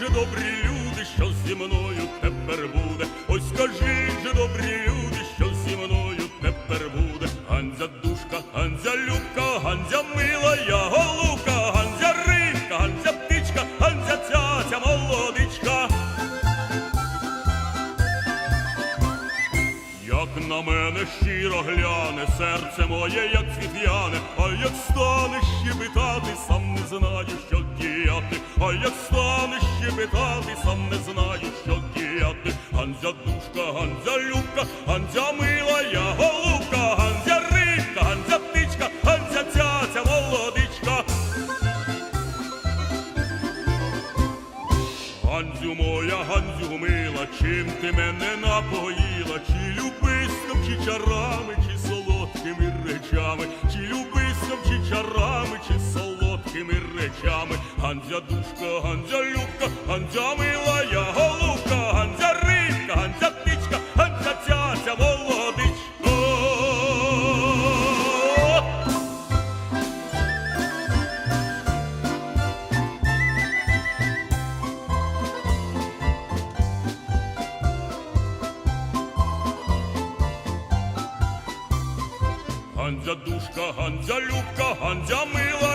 же, добрі люди, що зі мною тепер буде. Ось скажіть же, добрі люди, що зі мною тепер буде. Ганзя душка, Ганзя любка, Ганзя мила, я голубка, Ганзя рибка, Ганзя птичка, Ганзя цяця молодичка. Як на мене щиро гляне, серце моє, як світляне, а як стане щебетати, сам не знаю, що а як стане щебетати, сам не знаю, що діяти. Ганзя душка, Ганзя любка, Ганзя мила, я голубка, Ганзя рибка, Ганзя птичка, Ганзя цяця молодичка. Ганзю моя, Ганзю мила, чим ти мене напоїла, чи любисним, чи чарами, чи солодкими речами, Ганзя душка, Ганзя любка, Ганзя мила, я голубка, Ганзя рибка, Ганзя птичка, Ганзя цяця молодичка. Ганзя душка, Ганзя любка, Ганзя мила.